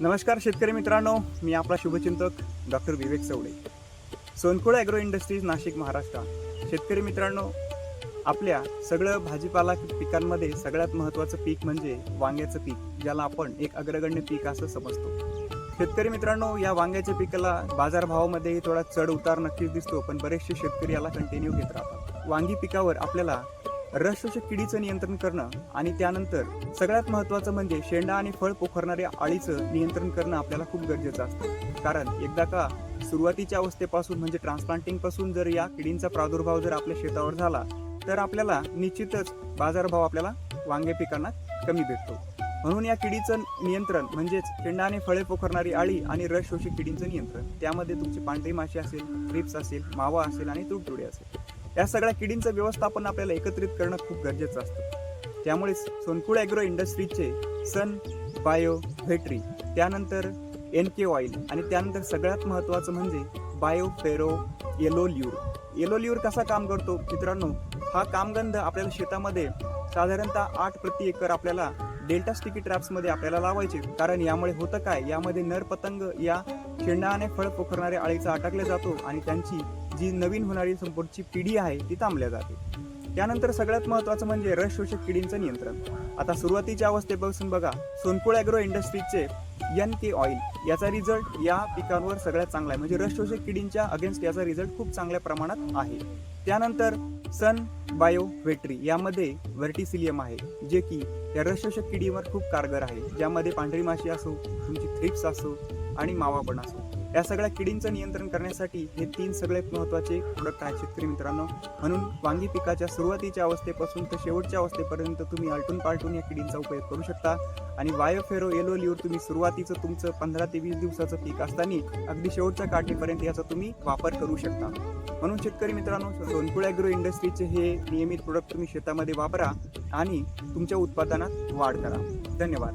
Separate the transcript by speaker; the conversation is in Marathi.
Speaker 1: नमस्कार शेतकरी मित्रांनो मी आपला शुभचिंतक doctor Vivek Chavde Sonkula agro industries Nashik Maharashtra. शेतकरी मित्रांनो आपल्या सगळं भाजीपाला पिकांमध्ये सगळ्यात महत्त्वाचं पीक म्हणजे वांग्याचं पीक ज्याला आपण एक अग्रगण्य पीक असं समजतो. शेतकरी मित्रांनो या वांग्याच्या पिकाला बाजारभावामध्येही थोडा चढ उतार नक्कीच दिसतो पण बरेचसे शेतकरी याला कंटिन्यू घेत राहतात. वांगी पिकावर आपल्याला रसशोषक किडीचं नियंत्रण करणं आणि त्यानंतर सगळ्यात महत्त्वाचं म्हणजे शेंडा आणि फळ पोखरणाऱ्या आळीचं नियंत्रण करणं आपल्याला खूप गरजेचं असतं. कारण एकदा का सुरुवातीच्या अवस्थेपासून म्हणजे ट्रान्सप्लांटिंगपासून जर या किडींचा प्रादुर्भाव जर आपल्या शेतावर झाला तर आपल्याला निश्चितच बाजारभाव आपल्याला वांगे पिकांना कमी भेटतो. म्हणून या किडीचं नियंत्रण म्हणजेच शेंडाने फळे पोखरणारी आळी आणि रस शोषक किडींचं नियंत्रण. त्यामध्ये तुमची पांढरी माशी असेल क्रिप्स असेल मावा असेल आणि तुडतुडे असेल. या सगळ्या किडींचं व्यवस्थापन आपल्याला एकत्रित करणं खूप गरजेचं असतं. त्यामुळे सोनकुळ ॲग्रो इंडस्ट्रीजचे सन बायो व्हेटरी त्यानंतर एन के ऑइल आणि त्यानंतर सगळ्यात महत्त्वाचं म्हणजे बायो फेरो येलो येलोल्यूर कसा काम करतो? मित्रांनो हा कामगंध आपल्याला शेतामध्ये साधारणतः आठ प्रति एकर आपल्याला डेल्टा स्टिकी ट्रॅप्समध्ये आपल्याला लावायचे. कारण यामुळे होतं काय? यामध्ये नर पतंग या शेंडाने फळ पोखरणाऱ्या आळीचा अटकल्या जातो आणि त्यांची जी नवीन होणारी संपूर्णची पिढी आहे ती थांबल्या जाते. त्यानंतर सगळ्यात महत्त्वाचं म्हणजे रस शोषक किडींचं नियंत्रण. आता सुरुवातीच्या अवस्थेपासून बघा. सोनकुळ ॲग्रो इंडस्ट्रीजचे एन के ऑइल याचा रिझल्ट या पिकांवर सगळ्यात चांगला आहे. म्हणजे रस किडींच्या अगेन्स्ट याचा रिझल्ट खूप चांगल्या प्रमाणात आहे. त्यानंतर सन बायो व्हेटरी यामध्ये व्हर्टिसिलियम आहे जे की या रस किडीवर खूप कारगर आहे. ज्यामध्ये पांढरी माशी असो तुमची थ्रिप्स असो आणि मावा पण असो. या सगळ्या किडींचं नियंत्रण करण्यासाठी हे तीन सगळे महत्त्वाचे प्रोडक्ट आहेत शेतकरी मित्रांनो. म्हणून वांगी पिकाच्या सुरुवातीच्या अवस्थेपासून तर शेवटच्या अवस्थेपर्यंत तुम्ही आलटून पालटून या किडींचा उपयोग करू शकता. आणि वायोफेरो येलो लिओर तुम्ही सुरुवातीचं तुमचं पंधरा ते वीस दिवसाचं पीक असताना अगदी शेवटच्या काठीपर्यंत याचा तुम्ही वापर करू शकता. म्हणून शेतकरी मित्रांनो सोनकुळ ॲग्रो इंडस्ट्रीचे हे नियमित प्रोडक्ट तुम्ही शेतामध्ये वापरा आणि तुमच्या उत्पादनात वाढ करा. धन्यवाद.